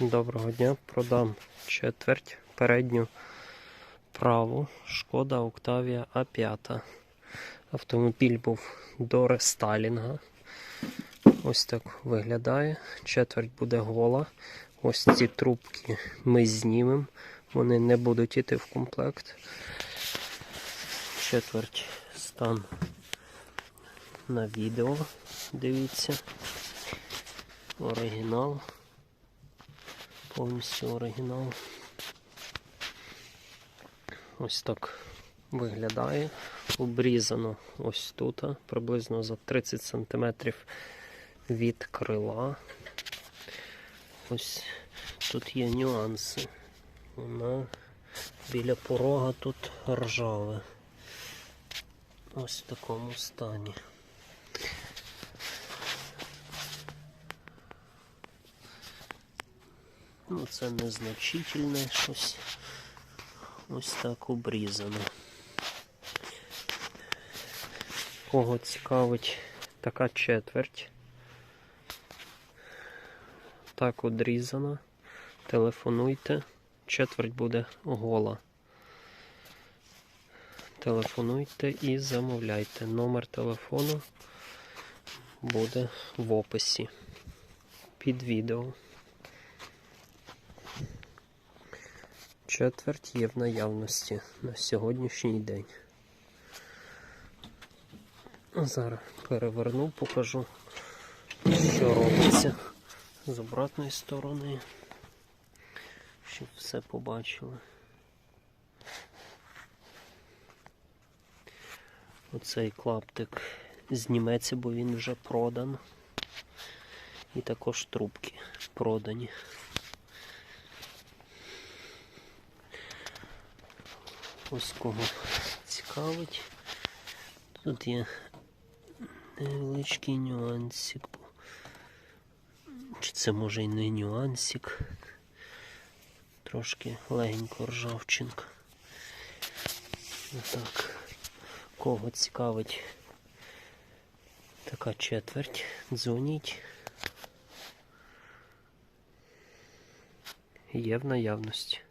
Доброго дня. Продам четверть передню праву. Шкода Октавія А5. Автомобіль був до рестайлінга. Ось так виглядає. Четверть буде гола. Ось ці трубки ми знімемо. Вони не будуть йти в комплект. Четверть стан на відео. Дивіться. Оригінал. Повністю оригінал. Ось так виглядає. Обрізано ось тут, приблизно за 30 см від крила. Ось тут є нюанси. Вона біля порога тут ржаве. Ось в такому стані. Ну, це незначительне щось. Ось так обрізано. Кого цікавить така четверть. Так одрізана. Телефонуйте. Четверть буде гола. Телефонуйте і замовляйте. Номер телефону буде в описі під відео. Четверть є в наявності на сьогоднішній день. Зараз переверну, покажу, що робиться з обратної сторони, щоб все побачили. Оцей клаптик зніметься, бо він вже продан. І також трубки продані. Ось кого цікавить. Тут є невеличкий нюансик. Чи це може і не нюансик? Трошки легенько ржавчинка. Так. Кого цікавить така четверть, дзвоніть. Є в наявності.